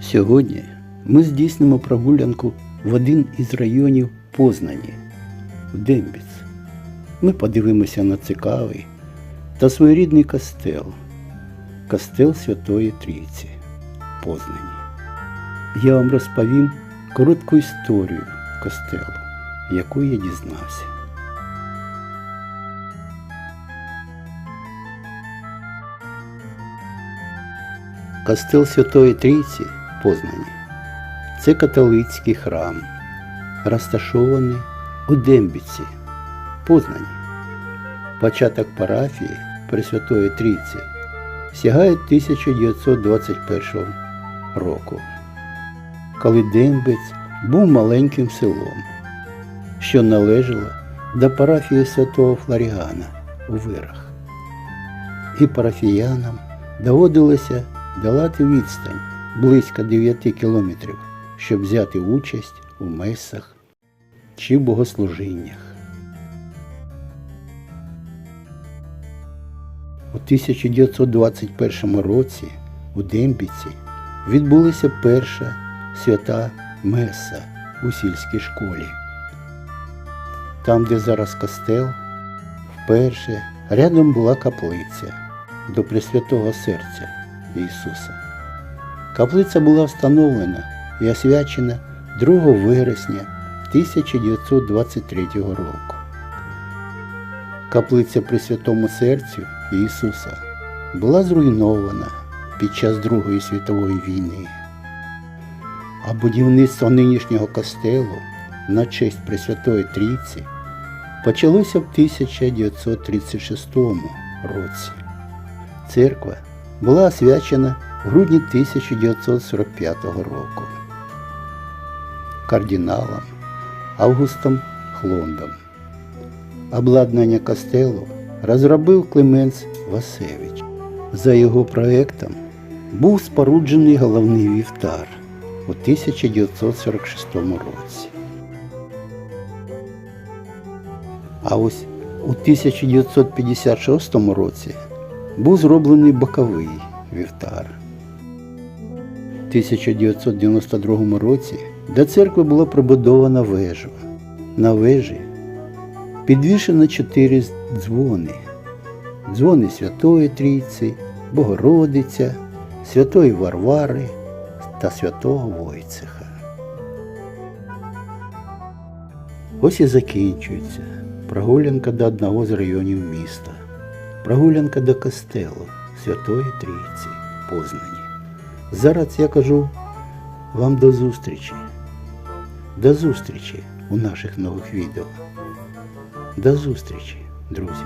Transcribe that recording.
Сьогодні ми здійснимо прогулянку в один із районів Познані в Дембіц. Ми подивимося на цікавий та своєрідний костел Костел Святої Трійці Познані. Я вам розповім коротку історію костелу, яку я дізнався. Костел Святої Трійці Познані це католицький храм, розташований у Дембіці, Познані. Початок парафії Пресвятої Трійці сягає 1921 року, коли Дембець був маленьким селом, що належало до парафії святого Флоріана у Вирах. І парафіянам доводилося долати відстань близько 9 кілометрів, щоб взяти участь у месах чи богослужіннях. У 1921 році у Дембіці відбулася перша свята Меса у сільській школі. Там, де зараз костел, вперше рядом була каплиця до Пресвятого Серця Ісуса. Каплиця була встановлена і освячена 2 вересня 1923 року. Каплиця при Святому Серцю Ісуса була зруйнована під час Другої світової війни, а будівництво нинішнього костелу на честь Пресвятої Трійці почалося в 1936 році. Церква була освячена в грудні 1945 року кардиналом Августом Хлондом. Обладнання костелу розробив Клеменс Васевич. За його проектом був споруджений головний вівтар у 1946 році. А ось у 1956 році був зроблений боковий вівтар. У 1992 році до церкви була прибудована вежа. На вежі підвішено чотири дзвони. Дзвони Святої Трійці, Богородиця, Святої Варвари та Святого Войцеха. Ось і закінчується прогулянка до одного з районів міста. Прогулянка до костелу Святої Трійці Познані. Зараз я кажу вам до зустрічі. До зустрічі у наших нових відео. До зустрічі, друзі.